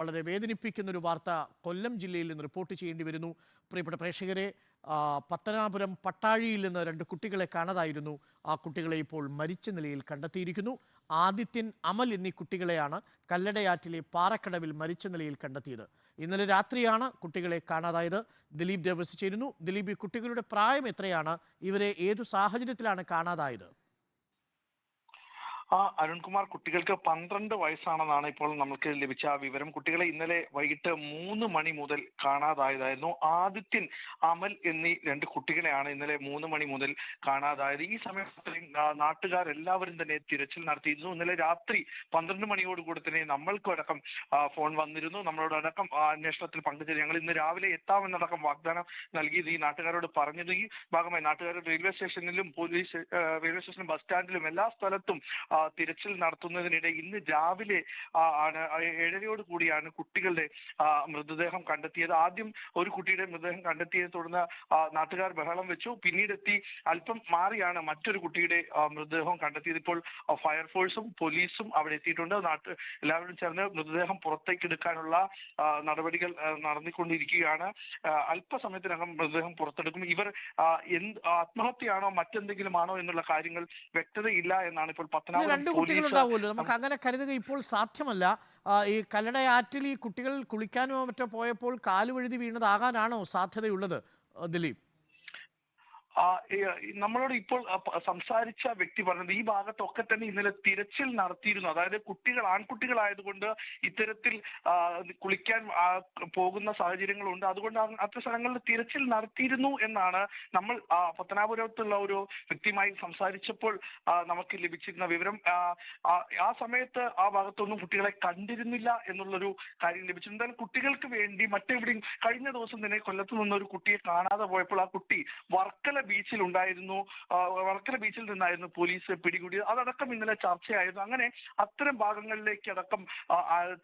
വളരെ വേദനിപ്പിക്കുന്ന ഒരു വാർത്ത കൊല്ലം ജില്ലയിൽ നിന്ന് റിപ്പോർട്ട് ചെയ്യേണ്ടി വരുന്നു. പ്രിയപ്പെട്ട പ്രേക്ഷകരെ പത്തനാപുരം പട്ടാഴിയിൽ നിന്ന് രണ്ട് കുട്ടികളെ കാണാതായിരുന്നു. ആ കുട്ടികളെ ഇപ്പോൾ മരിച്ച നിലയിൽ കണ്ടെത്തിയിരിക്കുന്നു. ആദിത്യൻ അമൽ എന്നീ കുട്ടികളെയാണ് കല്ലടയാറ്റിലെ പാറക്കടവിൽ മരിച്ച നിലയിൽ കണ്ടെത്തിയത്. ഇന്നലെ രാത്രിയാണ് കുട്ടികളെ കാണാതായത്. ദിലീപ് ദേവസ് ചേരുന്നു. ദിലീപ് ഈ കുട്ടികളുടെ പ്രായം എത്രയാണ്? ഇവരെ ഏതു സാഹചര്യത്തിലാണ് കാണാതായത്? ആ അരുൺകുമാർ കുട്ടികൾക്ക് പന്ത്രണ്ട് വയസ്സാണെന്നാണ് ഇപ്പോൾ നമുക്ക് ലഭിച്ച ആ വിവരം. കുട്ടികളെ ഇന്നലെ വൈകിട്ട് മൂന്ന് മണി മുതൽ കാണാതായതായിരുന്നു. ആദിത്യൻ അമൽ എന്നീ രണ്ട് കുട്ടികളെയാണ് ഇന്നലെ മൂന്ന് മണി മുതൽ കാണാതായത്. ഈ സമയത്ത് നാട്ടുകാർ എല്ലാവരും തന്നെ തിരച്ചിൽ നടത്തിയിരുന്നു. ഇന്നലെ രാത്രി പന്ത്രണ്ട് മണിയോടുകൂടി തന്നെ നമ്മൾക്കും അടക്കം ഫോൺ വന്നിരുന്നു. നമ്മളോടടക്കം ആ അന്വേഷണത്തിൽ പങ്കുചേരും ഞങ്ങൾ ഇന്ന് രാവിലെ എത്താമെന്നടക്കം വാഗ്ദാനം നൽകിയത് ഈ നാട്ടുകാരോട് പറഞ്ഞത്. ഈ ഭാഗമായി നാട്ടുകാർ റെയിൽവേ സ്റ്റേഷനിലും പോലീസ് റെയിൽവേ സ്റ്റേഷനിലും ബസ് സ്റ്റാൻഡിലും എല്ലാ സ്ഥലത്തും തിരച്ചിൽ നടത്തുന്നതിനിടെ ഇന്ന് രാവിലെ ആണ് ഏഴരയോട് കൂടിയാണ് കുട്ടികളുടെ മൃതദേഹം കണ്ടെത്തിയത്. ആദ്യം ഒരു കുട്ടിയുടെ മൃതദേഹം കണ്ടെത്തിയതിനെ തുടർന്ന് നാട്ടുകാർ ബഹളം വെച്ചു. പിന്നീടെത്തി അല്പം മാറിയാണ് മറ്റൊരു കുട്ടിയുടെ മൃതദേഹം കണ്ടെത്തിയത്. ഇപ്പോൾ ഫയർഫോഴ്സും പോലീസും അവിടെ എത്തിയിട്ടുണ്ട്. നാട്ട് എല്ലാവരും ചേർന്ന് മൃതദേഹം പുറത്തേക്ക് എടുക്കാനുള്ള നടപടികൾ നടന്നിക്കൊണ്ടിരിക്കുകയാണ്. അല്പസമയത്തിനകം മൃതദേഹം പുറത്തെടുക്കും. ഇവർ എന്ത് ആത്മഹത്യയാണോ മറ്റെന്തെങ്കിലും ആണോ എന്നുള്ള കാര്യങ്ങൾ വ്യക്തതയില്ല എന്നാണ് ഇപ്പോൾ പത്തനാപുരം രണ്ട് കുട്ടികൾ ഉണ്ടാവുമല്ലോ നമുക്ക് അങ്ങനെ കരുതുക ഇപ്പോൾ സാധ്യമല്ല. ഈ കല്ലടയാറ്റിൽ ഈ കുട്ടികൾ കുളിക്കാനോ മറ്റോ പോയപ്പോൾ കാലുവഴുതി വീണതാകാനാണോ സാധ്യതയുള്ളത് ദിലീപ്? നമ്മളോട് ഇപ്പോൾ ആ, സംസാരിച്ച വ്യക്തി പറഞ്ഞത് ഈ ഭാഗത്തൊക്കെ തന്നെ ഇന്നലെ തിരച്ചിൽ നടത്തിയിരുന്നു. അതായത് കുട്ടികൾ ആൺകുട്ടികളായതുകൊണ്ട് ഇത്തരത്തിൽ കുളിക്കാൻ പോകുന്ന സാഹചര്യങ്ങളുണ്ട്. അതുകൊണ്ട് അത്ര സ്ഥലങ്ങളിൽ തിരച്ചിൽ നടത്തിയിരുന്നു എന്നാണ് നമ്മൾ പത്തനാപുരത്തുള്ള ഒരു വ്യക്തിയുമായി സംസാരിച്ചപ്പോൾ നമുക്ക് ലഭിച്ചിരുന്ന വിവരം. ആ, ആ, ആ സമയത്ത് ആ ഭാഗത്തൊന്നും കുട്ടികളെ കണ്ടിരുന്നില്ല എന്നുള്ളൊരു കാര്യം ലഭിച്ചു എന്തായാലും കുട്ടികൾക്ക് വേണ്ടി മറ്റെവിടെയും കഴിഞ്ഞ ദിവസം തന്നെ കൊല്ലത്ത് നിന്ന് ഒരു കുട്ടിയെ കാണാതെ പോയപ്പോൾ ആ കുട്ടി വർക്കല ബീച്ചിൽ ഉണ്ടായിരുന്നു വടക്കര വർക്കല ബീച്ചിൽ നിന്നായിരുന്നു പോലീസ് പിടികൂടിയത്. അതടക്കം ഇന്നലെ ചർച്ചയായിരുന്നു. അങ്ങനെ അത്തരം ഭാഗങ്ങളിലേക്ക് അടക്കം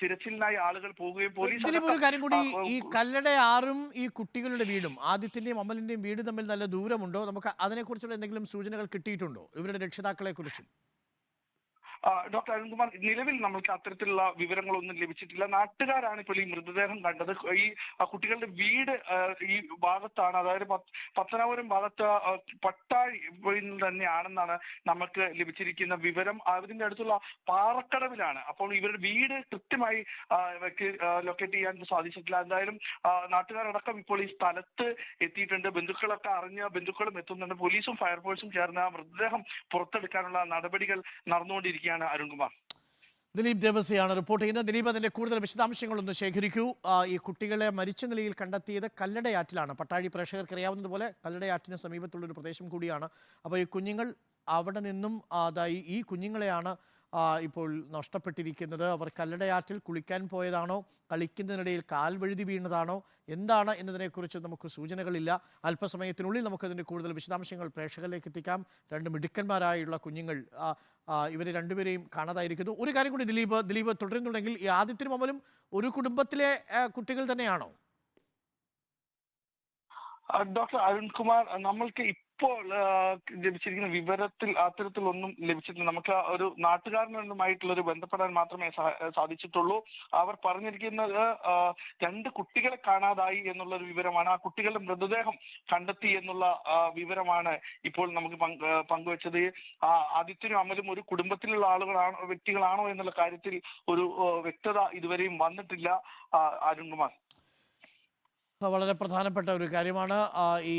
തിരച്ചിലിനായി ആളുകൾ പോവുകയും പോലീസ് ഒരു കാര്യം കൂടി ഈ കല്ലട ആറും ഈ കുട്ടികളുടെ വീടും ആദിത്യന്റെയും അമലിന്റെയും വീട് തമ്മിൽ നല്ല ദൂരമുണ്ടോ? നമുക്ക് അതിനെക്കുറിച്ചുള്ള എന്തെങ്കിലും സൂചനകൾ കിട്ടിയിട്ടുണ്ടോ? ഇവരുടെ രക്ഷിതാക്കളെ കുറിച്ചും ഡോക്ടർ അരുൺകുമാർ നിലവിൽ നമ്മൾക്ക് അത്തരത്തിലുള്ള വിവരങ്ങളൊന്നും ലഭിച്ചിട്ടില്ല. നാട്ടുകാരാണ് ഇപ്പോൾ ഈ മൃതദേഹം കണ്ടത്. ഈ കുട്ടികളുടെ വീട് ഈ ഭാഗത്താണ് അതായത് പത്ത് പത്തനാപുരം ഭാഗത്ത് പട്ടാഴി തന്നെയാണെന്നാണ് നമുക്ക് ലഭിച്ചിരിക്കുന്ന വിവരം. അതിന്റെ അടുത്തുള്ള പാറക്കടവിലാണ്. അപ്പോൾ ഇവരുടെ വീട് കൃത്യമായി ലൊക്കേറ്റ് ചെയ്യാൻ സാധിച്ചിട്ടില്ല. എന്തായാലും നാട്ടുകാരടക്കം ഇപ്പോൾ ഈ സ്ഥലത്ത് എത്തിയിട്ടുണ്ട്. ബന്ധുക്കളൊക്കെ അറിഞ്ഞ ബന്ധുക്കളും എത്തുന്നുണ്ട്. പോലീസും ഫയർഫോഴ്സും ചേർന്ന് മൃതദേഹം പുറത്തെടുക്കാനുള്ള നടപടികൾ നടന്നുകൊണ്ടിരിക്കുകയാണ്. അരുൺകുമാർ. ദിലീപ് ദേവസിയാണ് റിപ്പോർട്ട് ചെയ്യുന്നത്. ദിലീപ് അതിന്റെ കൂടുതൽ വിശദാംശങ്ങളൊന്ന് ശേഖരിക്കൂ. ഈ കുട്ടികളെ മരിച്ച നിലയിൽ കണ്ടെത്തിയത് കല്ലടയാറ്റിലാണ്. പട്ടാഴി പ്രേക്ഷകർക്ക് അറിയാവുന്നതുപോലെ കല്ലടയാറ്റിന് സമീപത്തുള്ള ഒരു പ്രദേശം കൂടിയാണ്. അപ്പോൾ ഈ കുഞ്ഞുങ്ങൾ അവിടെ നിന്നും അതായി ഈ- കുഞ്ഞുങ്ങളെയാണ് ഇപ്പോൾ നഷ്ടപ്പെട്ടിരിക്കുന്നത്. അവർ കല്ലടയാറ്റിൽ കുളിക്കാൻ പോയതാണോ? കളിക്കുന്നതിനിടയിൽ കാൽ വഴുതി വീണതാണോ? എന്താണ് എന്നതിനെക്കുറിച്ച് നമുക്ക് സൂചനകളില്ല. അല്പസമയത്തിനുള്ളിൽ നമുക്കതിന്റെ കൂടുതൽ വിശദാംശങ്ങൾ പ്രേക്ഷകരിലേക്ക് എത്തിക്കാം. രണ്ട് മിടുക്കന്മാരായുള്ള കുഞ്ഞുങ്ങൾ ഇവരെ രണ്ടുപേരെയും കാണാതായിരിക്കുന്നു. ഒരു കാര്യം കൂടി ദിലീപ് ദിലീപ് തുടരുന്നുണ്ടെങ്കിൽ ഈ ആദിത്യനും അമലും ഒരു കുടുംബത്തിലെ കുട്ടികൾ തന്നെയാണോ? ഡോക്ടർ അരുൺകുമാർ നമ്മൾക്ക് ഇപ്പോൾ ലഭിച്ചിരിക്കുന്ന വിവരത്തിൽ അത്തരത്തിലൊന്നും ലഭിച്ചിട്ടില്ല. നമുക്ക് ഒരു നാട്ടുകാരനുമായിട്ടുള്ള ഒരു ബന്ധപ്പെടാൻ മാത്രമേ സാധിച്ചിട്ടുള്ളൂ. അവർ പറഞ്ഞിരിക്കുന്നത് രണ്ട് കുട്ടികളെ കാണാതായി എന്നുള്ള ഒരു വിവരമാണ്. ആ കുട്ടികളുടെ മൃതദേഹം കണ്ടെത്തി എന്നുള്ള വിവരമാണ് ഇപ്പോൾ നമുക്ക് പങ്ക് പങ്കുവച്ചത്. ആദിത്യനും അമലും ഒരു കുടുംബത്തിലുള്ള ആളുകളാണോ വ്യക്തികളാണോ എന്നുള്ള കാര്യത്തിൽ ഒരു വ്യക്തത ഇതുവരെയും വന്നിട്ടില്ല അരുൺകുമാർ. വളരെ പ്രധാനപ്പെട്ട ഒരു കാര്യമാണ്. ഈ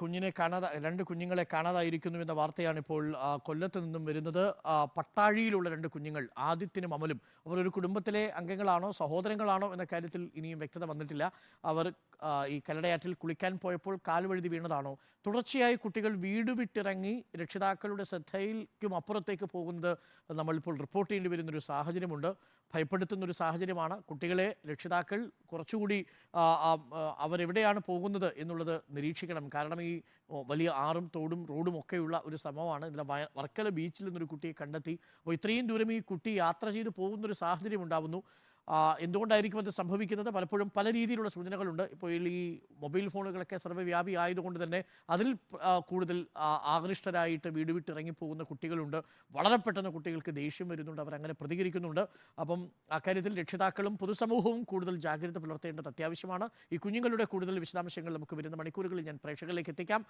കുഞ്ഞിനെ കാണാതെ രണ്ട് കുഞ്ഞുങ്ങളെ കാണാതായിരിക്കുന്നു എന്ന വാർത്തയാണ് ഇപ്പോൾ കൊല്ലത്ത് നിന്നും വരുന്നത്. പട്ടാഴിയിലുള്ള രണ്ട് കുഞ്ഞുങ്ങൾ ആദിത്യനും അമലും അവർ ഒരു കുടുംബത്തിലെ അംഗങ്ങളാണോ സഹോദരങ്ങളാണോ എന്ന കാര്യത്തിൽ ഇനിയും വ്യക്തത വന്നിട്ടില്ല. അവർ ഈ കല്ലടയാറ്റിൽ കുളിക്കാൻ പോയപ്പോൾ കാലുവഴുതി വീണതാണോ? തുടർച്ചയായി കുട്ടികൾ വീട് വിട്ടിറങ്ങി രക്ഷിതാക്കളുടെ ശ്രദ്ധയിലേക്കും അപ്പുറത്തേക്ക് പോകുന്നത് നമ്മളിപ്പോൾ റിപ്പോർട്ട് ചെയ്യേണ്ടി വരുന്നൊരു സാഹചര്യമുണ്ട്. ഭയപ്പെടുത്തുന്ന ഒരു സാഹചര്യമാണ്. കുട്ടികളെ രക്ഷിതാക്കൾ കുറച്ചുകൂടി അവരെവിടെയാണ് പോകുന്നത് എന്നുള്ളത് നിരീക്ഷിക്കണം. കാരണം ഈ വലിയ ആറും തോടും റോഡും ഒക്കെയുള്ള ഒരു ശ്രമമാണ്. ഇതിലെ വർക്കല ബീച്ചിൽ നിന്നൊരു കുട്ടിയെ കണ്ടെത്തി. അപ്പോൾ ഇത്രയും ദൂരം ഈ കുട്ടി യാത്ര ചെയ്ത് പോകുന്നൊരു സാഹചര്യം ഉണ്ടാവുന്നു. എന്തുകൊണ്ടായിരിക്കും അത് സംഭവിക്കുന്നത്? പലപ്പോഴും പല രീതിയിലുള്ള സൂചനകളുണ്ട്. ഇപ്പോൾ ഈ മൊബൈൽ ഫോണുകളൊക്കെ സർവവ്യാപി ആയതുകൊണ്ട് തന്നെ അതിൽ കൂടുതൽ ആകൃഷ്ടരായിട്ട് വീട് വിട്ട് ഇറങ്ങിപ്പോകുന്ന കുട്ടികളുണ്ട്. വളരെ പെട്ടെന്ന് കുട്ടികൾക്ക് ദേഷ്യം വരുന്നുണ്ട്. അവരങ്ങനെ പ്രതികരിക്കുന്നുണ്ട്. അപ്പം അക്കാര്യത്തിൽ രക്ഷിതാക്കളും പൊതുസമൂഹവും കൂടുതൽ ജാഗ്രത പുലർത്തേണ്ടത് അത്യാവശ്യമാണ്. ഈ കുഞ്ഞുങ്ങളുടെ കൂടുതൽ വിശദാംശങ്ങൾ നമുക്ക് വരുന്ന മണിക്കൂറുകളിൽ ഞാൻ പ്രേക്ഷകരിലേക്ക് എത്തിക്കാം.